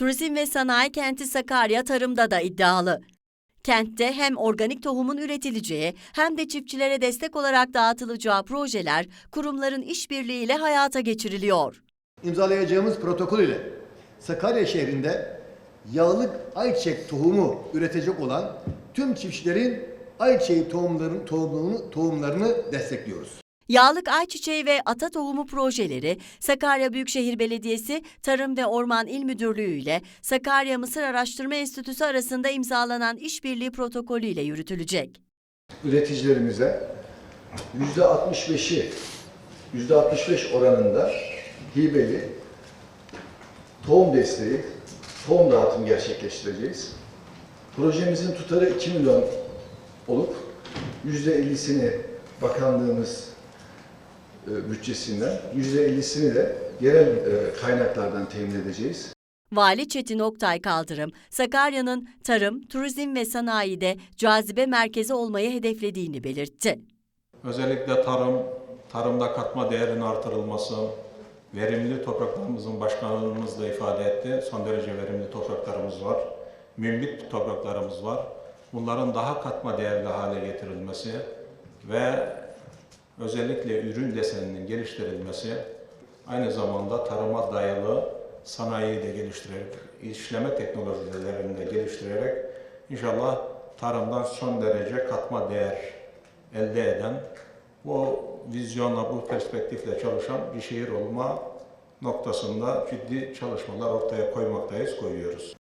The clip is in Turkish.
Turizm ve Sanayi Kenti Sakarya tarımda da iddialı. Kentte hem organik tohumun üretileceği hem de çiftçilere destek olarak dağıtılacağı projeler kurumların işbirliğiyle hayata geçiriliyor. İmzalayacağımız protokol ile Sakarya şehrinde yağlık ayçiçek tohumu üretecek olan tüm çiftçilerin ayçiçeği tohumlarını, tohumlarını, tohumlarını destekliyoruz. Yağlık ayçiçeği ve ata tohumu projeleri Sakarya Büyükşehir Belediyesi Tarım ve Orman İl Müdürlüğü ile Sakarya Mısır Araştırma Enstitüsü arasında imzalanan işbirliği protokolü ile yürütülecek. üreticilerimize yüzde 65'i yüzde 65 oranında hibeli tohum desteği, tohum dağıtım gerçekleştireceğiz. Projemizin tutarı 2 milyon olup yüzde 50'sini bakanlığımız bütçesinden, yüzde 50'sini de yerel e, kaynaklardan temin edeceğiz. Vali Çetin Oktay Kaldırım, Sakarya'nın tarım, turizm ve sanayide cazibe merkezi olmayı hedeflediğini belirtti. Özellikle tarım, tarımda katma değerin artırılması, verimli topraklarımızın başkanımız da ifade etti. Son derece verimli topraklarımız var. Mümbit topraklarımız var. Bunların daha katma değerli hale getirilmesi ve özellikle ürün deseninin geliştirilmesi, aynı zamanda tarıma dayalı sanayiyi de geliştirerek, işleme teknolojilerini de geliştirerek inşallah tarımdan son derece katma değer elde eden, bu vizyonla, bu perspektifle çalışan bir şehir olma noktasında ciddi çalışmalar ortaya koymaktayız, koyuyoruz.